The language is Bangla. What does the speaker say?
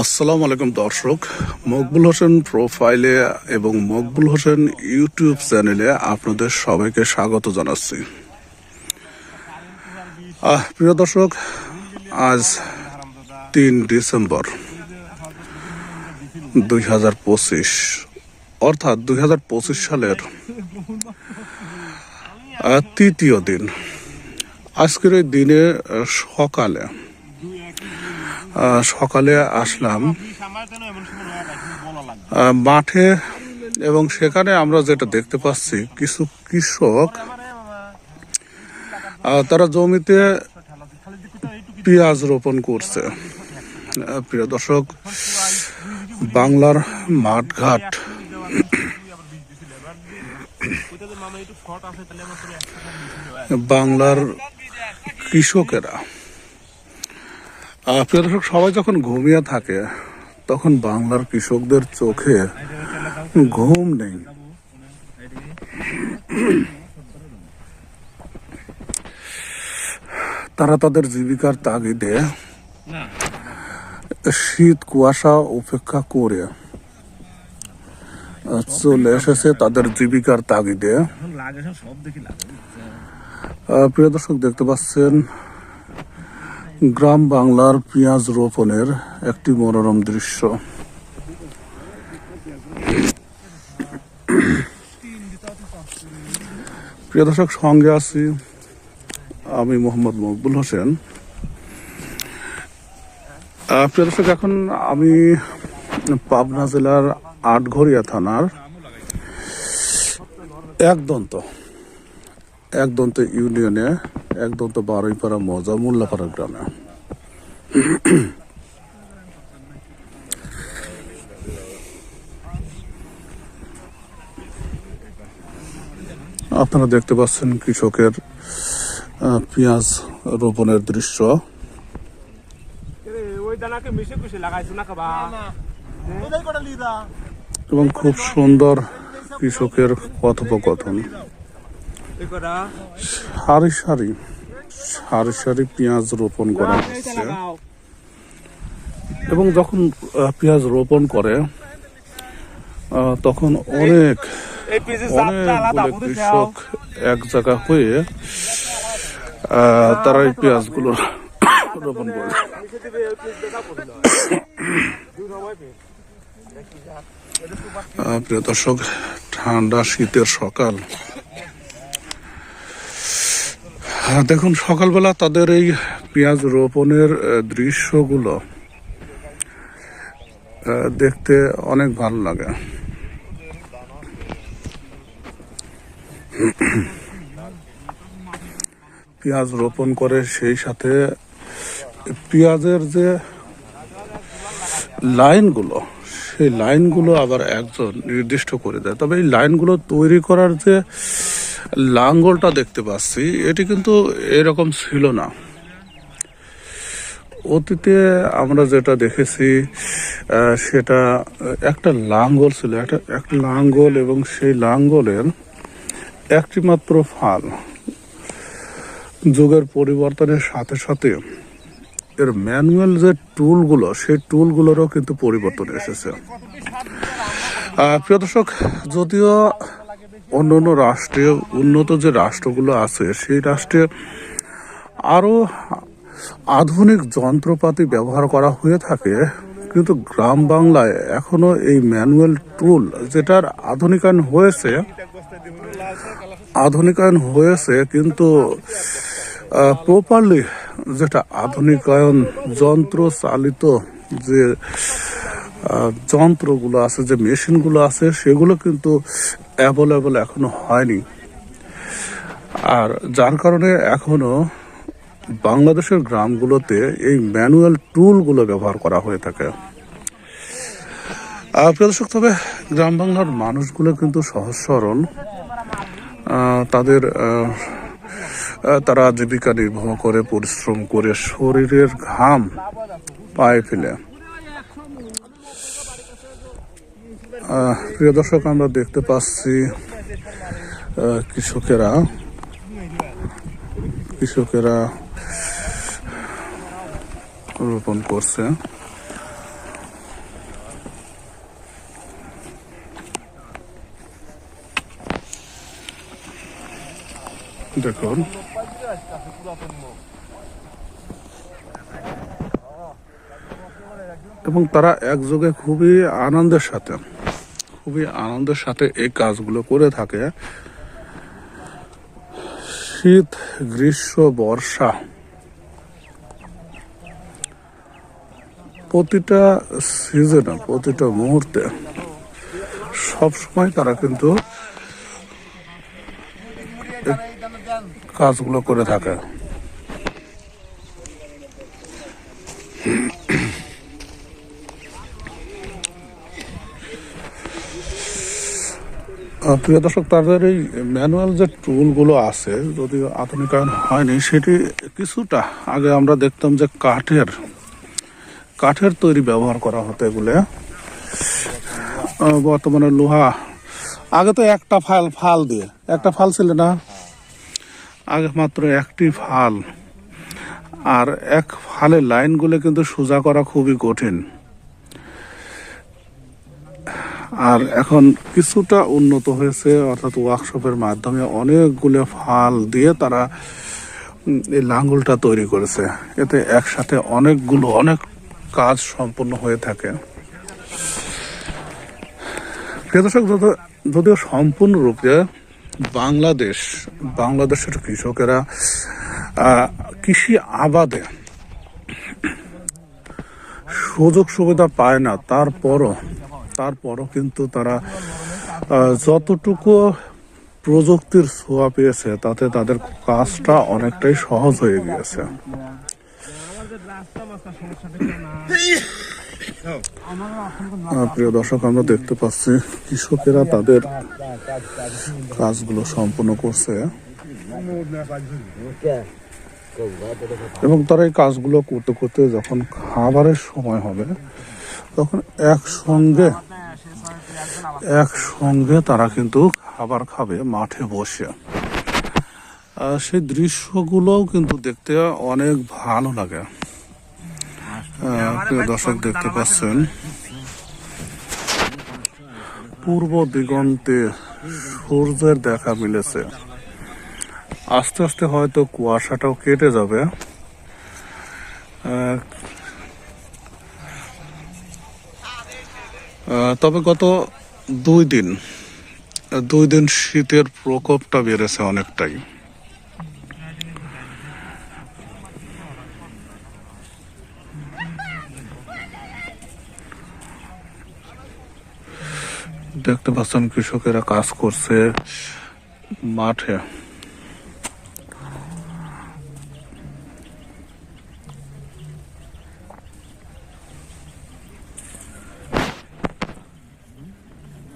আসসালামু আলাইকুম দর্শক, মকবুল হোসেন প্রোফাইলে এবং মকবুল হোসেন ইউটিউব চ্যানেলে আপনাদের সবাইকে স্বাগত জানাচ্ছি। প্রিয় দর্শক, আজ তিন ডিসেম্বর দুই হাজার পঁচিশ, অর্থাৎ দুই হাজার পঁচিশ সালের তৃতীয় দিন। আজকের এই দিনে সকালে সকালে আসলাম। মাঠে এবং সেখানে আমরা যেটা দেখতে পাচ্ছি, কিছু কৃষক তারা জমিতে পেঁয়াজ রোপণ করছে। প্রিয় দর্শক, বাংলার মাঠঘাট। বাংলার কৃষকেরা প্রিয় দর্শক, সবাই যখন ঘুমিয়ে থাকে, তখন বাংলার কৃষকদের চোখে ঘুম নেই। তারা তাদের জীবিকার তাগিদে শীত, কুয়াশা উপেক্ষা করে চলে এসেছে তাদের জীবিকার তাগিদে। প্রিয় দর্শক, দেখতে পাচ্ছেন গ্রাম বাংলার পেঁয়াজ রোপণের একটি মনোরম দৃশ্য। প্রিয় দর্শক, সঙ্গে আছি আমি মোহাম্মদ মকবুল হোসেন। প্রিয় দর্শক, এখন আমি পাবনা জেলার আটঘরিয়া থানার একদন্ত একদন্ত ইউনিয়নে একদন্ত বারুইপাড়া মজা মোল্লাপাড়া গ্রামে। আপনারা দেখতে পাচ্ছেন কৃষকের আহ, পেঁয়াজ রোপণের দৃশ্য। ওই দানাকে মিশে কুশে লাগাইছো না কাবা ওই কটা লিদা এবং খুব সুন্দর কৃষকের কথোপকথন। সারি সারি সারি সারি পেঁয়াজ রোপণ করা হচ্ছে। এবং যখন পেঁয়াজ রোপণ করে তখন অনেক বুঝে কৃষক এক জায়গা হয়ে তারা এই পেঁয়াজগুলো রোপণ করে। প্রিয় দর্শক ঠান্ডা শীতের সকাল। দেখুন, সকালবেলা তাদের এই পেঁয়াজ রোপণের দৃশ্যগুলো দেখতে অনেক ভালো লাগে। পেঁয়াজ রোপণ করে সেই সাথে পেঁয়াজের যে লাইনগুলো, সেই লাইনগুলো আবার একজন নির্দিষ্ট করে দেয়। তবে এই লাইনগুলো তৈরি করার যে লাঙ্গলটা দেখতে পাচ্ছি, এটি কিন্তু এরকম ছিল না। অতীতে আমরা যেটা দেখেছি সেটা একটা লাঙ্গল ছিল, একটা একটা লাঙ্গল এবং সেই লাঙ্গলের একটি মাত্র ফাল। যুগের পরিবর্তনের সাথে সাথে এর ম্যানুয়াল যে টুলগুলো, সেই টুলগুলোরও কিন্তু পরিবর্তন এসেছে। প্রিয় দর্শক, যদিও অন্য অন্য রাষ্ট্রে উন্নত যে রাষ্ট্রগুলো আছে, সেই রাষ্ট্রে আরও আধুনিক যন্ত্রপাতি ব্যবহার করা হয়ে থাকে। কিন্তু গ্রাম বাংলায় এখনও এই ম্যানুয়াল টুল যেটার আধুনিকায়ন হয়েছে আধুনিকায়ন হয়েছে কিন্তু প্রপারলি যেটা আধুনিকায়ন যন্ত্র চালিত যে যন্ত্রগুলো আছে, যে মেশিনগুলো আছে, সেগুলো কিন্তু অ্যাভেলেবল এখনও হয়নি। আর যার কারণে এখনও বাংলাদেশের গ্রামগুলোতে এই ম্যানুয়াল টুলগুলো ব্যবহার করা হয়ে থাকে। প্রিয় তবে গ্রাম বাংলার মানুষগুলো কিন্তু সহজ সরল তাদের তারা জীবিকা নির্বাহ করে, পরিশ্রম করে শরীরের ঘাম পায়ে ফেলে। প্রিয় দর্শক, আমরা দেখতে পাচ্ছি কৃষকেরা কৃষকেরা রোপণ করছে। দেখুন। এবং তারা একযোগে খুবই আনন্দের সাথে খুবই আনন্দের সাথে এই কাজগুলো করে থাকে। শীত, গ্রীষ্ম, বর্ষা প্রতিটা সিজনে প্রতিটা মুহূর্তে সব সময় তারা কিন্তু কাজগুলো করে থাকে। প্রিয় দর্শক, তাদের এই ম্যানুয়াল যে টুলগুলো আছে যদিও আধুনিকায়ন হয়নি, সেটি কিছুটা আগে আমরা দেখতাম যে কাঠের কাঠের তৈরি ব্যবহার করা হতো এগুলো। বর্তমানে লোহা, আগে তো একটা ফাল ফাল দিয়ে, একটা ফাল ছিল না? আগে মাত্র একটি ফাল। আর এক ফালের লাইনগুলো কিন্তু সোজা করা খুবই কঠিন। আর এখন কিছুটা উন্নত হয়েছে, অর্থাৎ ওয়ার্কশপের মাধ্যমে অনেকগুলো ফাল দিয়ে তারা এই লাঙ্গলটা তৈরি করেছে। এতে একসাথে অনেকগুলো, অনেক কাজ সম্পন্ন হয়ে থাকে। যত- যদিও সম্পূর্ণরূপে বাংলাদেশ, বাংলাদেশের কৃষকেরা কৃষি আবাদে সুযোগ সুবিধা পায় না, তারপরও তারপরও কিন্তু তারা যতটুকু প্রযুক্তির ছোঁয়া পেয়েছে, তাতে তাদের কাজটা অনেকটাই সহজ হয়ে গিয়েছে। প্রিয় দর্শক, আমরা দেখতে পাচ্ছি, কৃষকেরা তাদের কাজগুলো সম্পূর্ণ করছে। এবং তারা এই কাজগুলো করতে করতে যখন খাবারের সময় হবে, তখন একসঙ্গে একসঙ্গে তারা কিন্তু খাবার খাবে, মাঠে বসে। সেই দৃশ্যগুলোও কিন্তু দেখতে অনেক ভালো লাগে। দর্শক দেখতে পাচ্ছেন। পূর্ব দিগন্তে সূর্যের দেখা মিলেছে। আস্তে আস্তে হয়তো কুয়াশাটাও কেটে যাবে। তবে গত দুই দিন দুই দিন শীতের প্রকোপটা বেড়েছে অনেকটাই। দেখতে পাচ্ছেন কৃষকেরা কাজ করছে মাঠে।